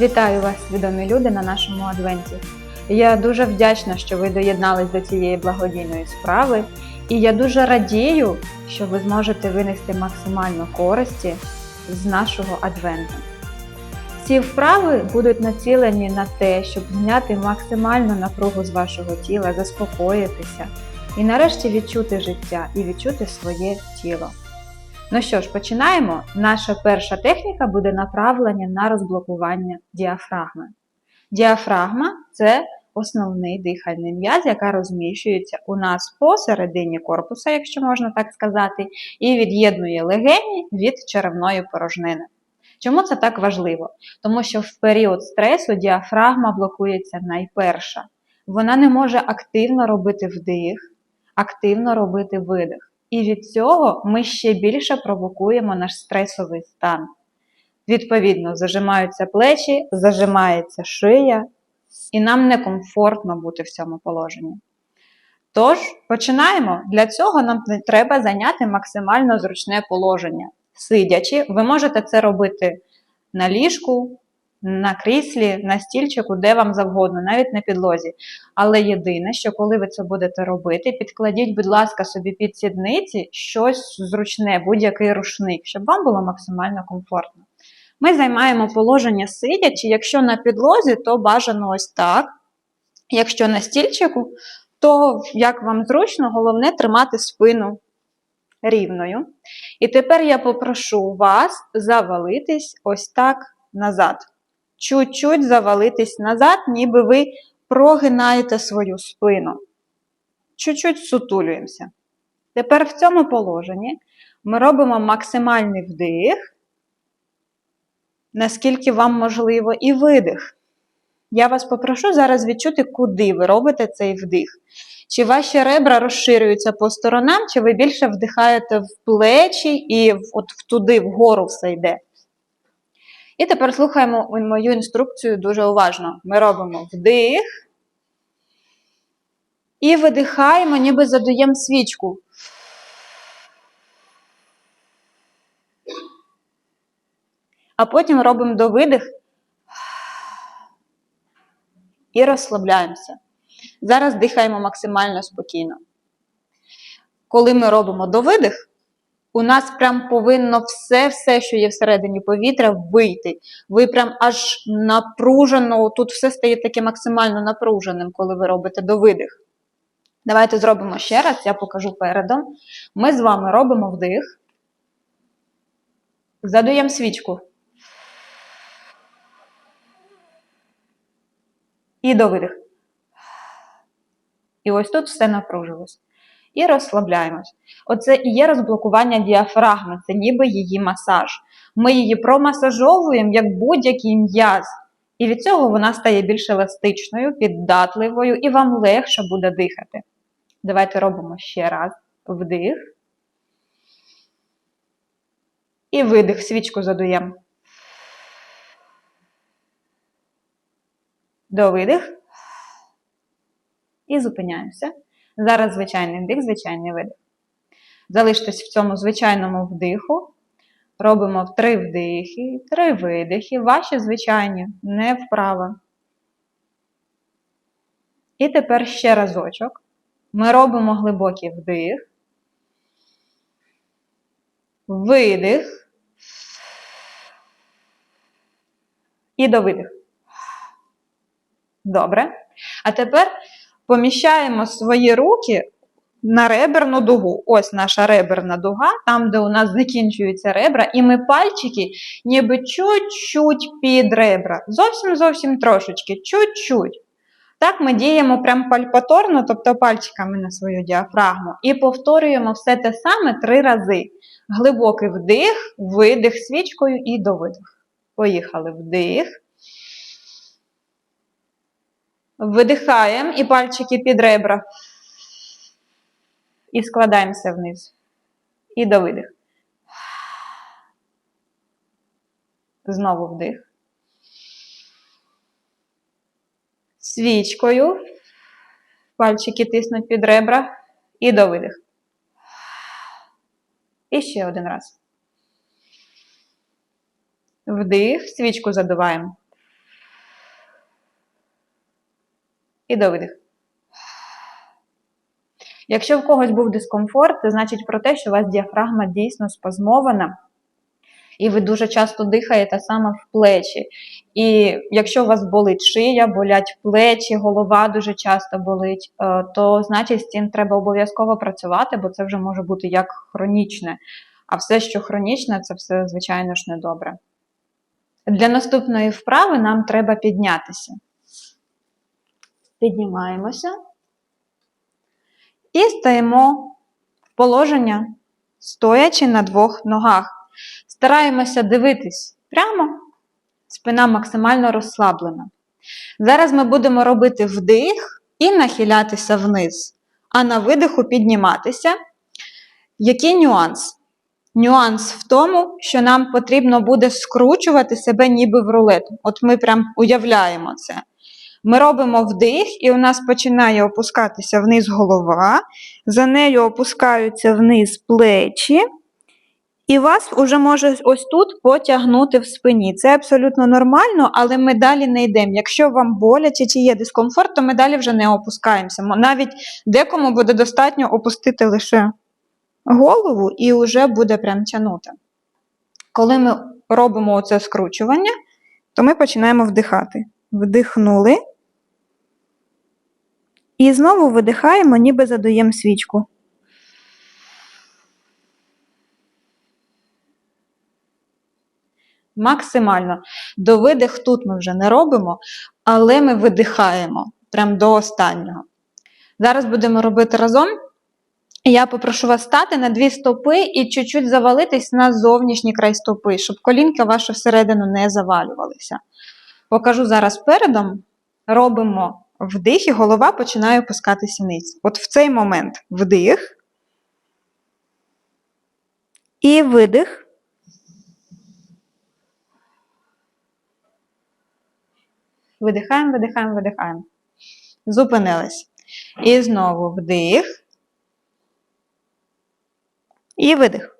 Вітаю вас, свідомі люди, на нашому адвенті. Я дуже вдячна, що ви доєднались до цієї благодійної справи, і я дуже радію, що ви зможете винести максимально користі з нашого адвенту. Ці вправи будуть націлені на те, щоб зняти максимальну напругу з вашого тіла, заспокоїтися і нарешті відчути життя і відчути своє тіло. Ну що ж, починаємо. Наша перша техніка буде направлення на розблокування діафрагми. Діафрагма це основний дихальний м'яз, яка розміщується у нас посередині корпуса, якщо можна так сказати, і від'єднує легені від черевної порожнини. Чому це так важливо? Тому що в період стресу діафрагма блокується найперша. Вона не може активно робити вдих, активно робити видих. І від цього ми ще більше провокуємо наш стресовий стан. Відповідно, зажимаються плечі, зажимається шия, і нам некомфортно бути в цьому положенні. Тож, починаємо. Для цього нам треба зайняти максимально зручне положення. Сидячи, ви можете це робити на ліжку, на кріслі, на стільчику, де вам завгодно, навіть на підлозі. Але єдине, що коли ви це будете робити, підкладіть, будь ласка, собі під сідниці щось зручне, будь-який рушник, щоб вам було максимально комфортно. Ми займаємо положення сидячи, якщо на підлозі, то бажано ось так. Якщо на стільчику, то як вам зручно, головне тримати спину рівною. І тепер я попрошу вас завалитись ось так назад. Чуть-чуть завалитись назад, ніби ви прогинаєте свою спину. Чуть-чуть сутулюємося. Тепер в цьому положенні ми робимо максимальний вдих, наскільки вам можливо, і видих. Я вас попрошу зараз відчути, куди ви робите цей вдих. Чи ваші ребра розширюються по сторонам, чи ви більше вдихаєте в плечі і от туди вгору все йде. І тепер слухаємо мою інструкцію дуже уважно. Ми робимо вдих і видихаємо, ніби задаємо свічку. А потім робимо довидих і розслабляємося. Зараз дихаємо максимально спокійно. Коли ми робимо довидих, у нас прям повинно все-все, що є всередині повітря, вийти. Ви прям аж напружено, тут все стає таке максимально напруженим, коли ви робите довидих. Давайте зробимо ще раз, я покажу передом. Ми з вами робимо вдих. Задуємо свічку. І довидих. І ось тут все напружилось. І розслабляємось. Оце і є розблокування діафрагми, це ніби її масаж. Ми її промасажовуємо як будь-який м'яз. І від цього вона стає більш еластичною, піддатливою, і вам легше буде дихати. Давайте робимо ще раз вдих. І видих, свічку задуємо. Довидих. І зупиняємося. Зараз звичайний вдих, звичайний видих. Залиштесь в цьому звичайному вдиху. Робимо три вдихи, три видихи, ваші звичайні, не вправо. І тепер ще разочок. Ми робимо глибокий вдих, видих і довидих. Добре. А тепер поміщаємо свої руки на реберну дугу. Ось наша реберна дуга, там, де у нас закінчуються ребра, і ми пальчики ніби чуть-чуть під ребра. Зовсім-зовсім трошечки, чуть-чуть. Так, ми діємо прям пальпаторно, тобто пальчиками на свою діафрагму, і повторюємо все те саме три рази. Глибокий вдих, видих свічкою і довидих. Поїхали вдих. Видихаємо і пальчики під ребра. І складаємося вниз. І до видих. Знову вдих. Свічкою. Пальчики тиснуть під ребра. І до видих. І ще один раз. Вдих. Свічку задуваємо. І до видих. Якщо в когось був дискомфорт, це значить про те, що у вас діафрагма дійсно спазмована, і ви дуже часто дихаєте саме в плечі. І якщо у вас болить шия, болять плечі, голова дуже часто болить, е, то значить з цим треба обов'язково працювати, бо це вже може бути як хронічне. А все, що хронічне, це все, звичайно ж, недобре. Для наступної вправи нам треба піднятися. Піднімаємося і стаємо в положення, стоячи на двох ногах. Стараємося дивитись прямо, спина максимально розслаблена. Зараз ми будемо робити вдих і нахилятися вниз, а на видиху підніматися. Який нюанс? Нюанс в тому, що нам потрібно буде скручувати себе ніби в рулет. От ми прям уявляємо це. Ми робимо вдих, і у нас починає опускатися вниз голова, за нею опускаються вниз плечі, і вас уже може ось тут потягнути в спині. Це абсолютно нормально, але ми далі не йдемо. Якщо вам боляче чи є дискомфорт, то ми далі вже не опускаємося. Навіть декому буде достатньо опустити лише голову і вже буде прям тягнути. Коли ми робимо оце скручування, то ми починаємо вдихати. Вдихнули. І знову видихаємо, ніби задаємо свічку. Максимально. До видих тут ми вже не робимо, але ми видихаємо прям до останнього. Зараз будемо робити разом. Я попрошу вас стати на дві стопи і чуть-чуть завалитись на зовнішній край стопи, щоб колінки ваші всередину не завалювалися. Покажу зараз передом. Робимо вдих, і голова починає опускатися вниз. От в цей момент вдих. І видих. Видихаємо, видихаємо, видихаємо. Зупинились. І знову вдих. І видих.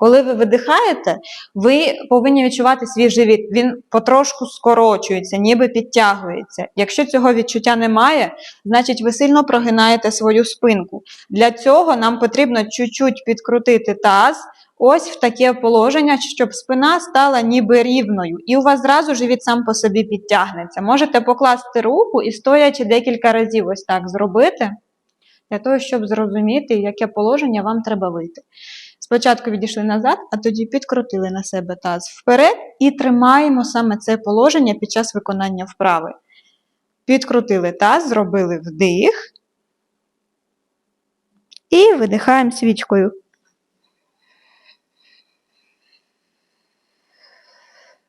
Коли ви видихаєте, ви повинні відчувати свій живіт. Він потрошку скорочується, ніби підтягується. Якщо цього відчуття немає, значить ви сильно прогинаєте свою спинку. Для цього нам потрібно чуть-чуть підкрутити таз, ось в таке положення, щоб спина стала ніби рівною, і у вас зразу живіт сам по собі підтягнеться. Можете покласти руку і стоячи декілька разів ось так зробити, для того, щоб зрозуміти, яке положення вам треба вийти. Спочатку відійшли назад, а тоді підкрутили на себе таз вперед і тримаємо саме це положення під час виконання вправи. Підкрутили таз, зробили вдих і видихаємо свічкою.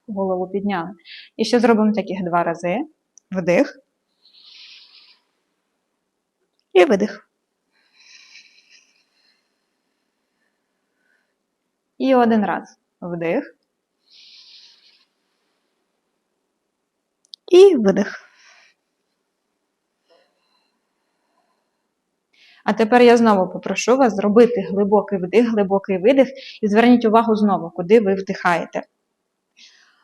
Голову підняли. І ще зробимо таких два рази. Вдих. І видих. І один раз. Вдих. І видих. А тепер я знову попрошу вас зробити глибокий вдих, глибокий видих, і зверніть увагу знову, куди ви вдихаєте.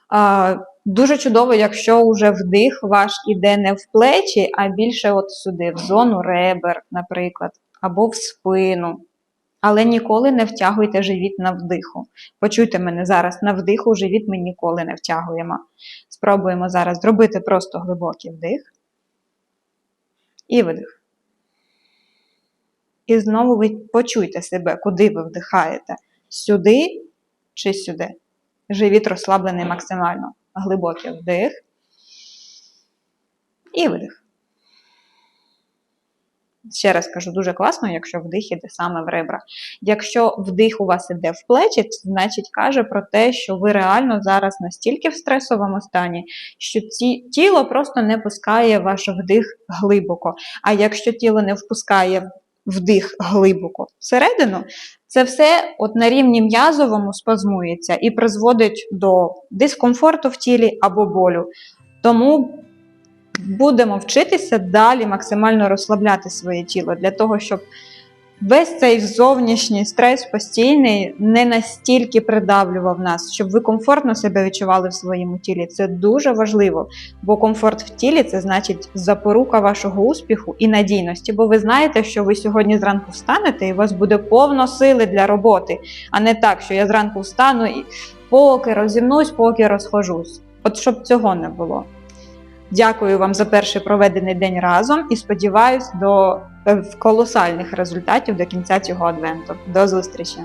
А, дуже чудово, якщо вже вдих ваш іде не в плечі, а більше от сюди, в зону ребер, наприклад, або в спину. Але ніколи не втягуйте живіт на вдиху. Почуйте мене зараз на вдиху, живіт ми ніколи не втягуємо. Спробуємо зараз зробити просто глибокий вдих і видих. І знову ви почуйте себе, куди ви вдихаєте. Сюди чи сюди. Живіт розслаблений максимально. Глибокий вдих. І видих. Ще раз кажу, дуже класно, якщо вдих іде саме в ребра. Якщо вдих у вас іде в плечі, це значить каже про те, що ви реально зараз настільки в стресовому стані, що ті, тіло просто не пускає ваш вдих глибоко. А якщо тіло не впускає вдих глибоко всередину, це все от на рівні м'язовому спазмується і призводить до дискомфорту в тілі або болю. Тому будемо вчитися далі максимально розслабляти своє тіло для того, щоб весь цей зовнішній стрес постійний не настільки придавлював нас, щоб ви комфортно себе відчували в своєму тілі. Це дуже важливо, бо комфорт в тілі це значить запорука вашого успіху і надійності. Бо ви знаєте, що ви сьогодні зранку встанете, і у вас буде повно сили для роботи, а не так, що я зранку встану і поки розімнусь, поки розхожусь. От щоб цього не було. Дякую вам за перший проведений день разом і сподіваюсь до е, колосальних результатів до кінця цього адвенту. До зустрічі!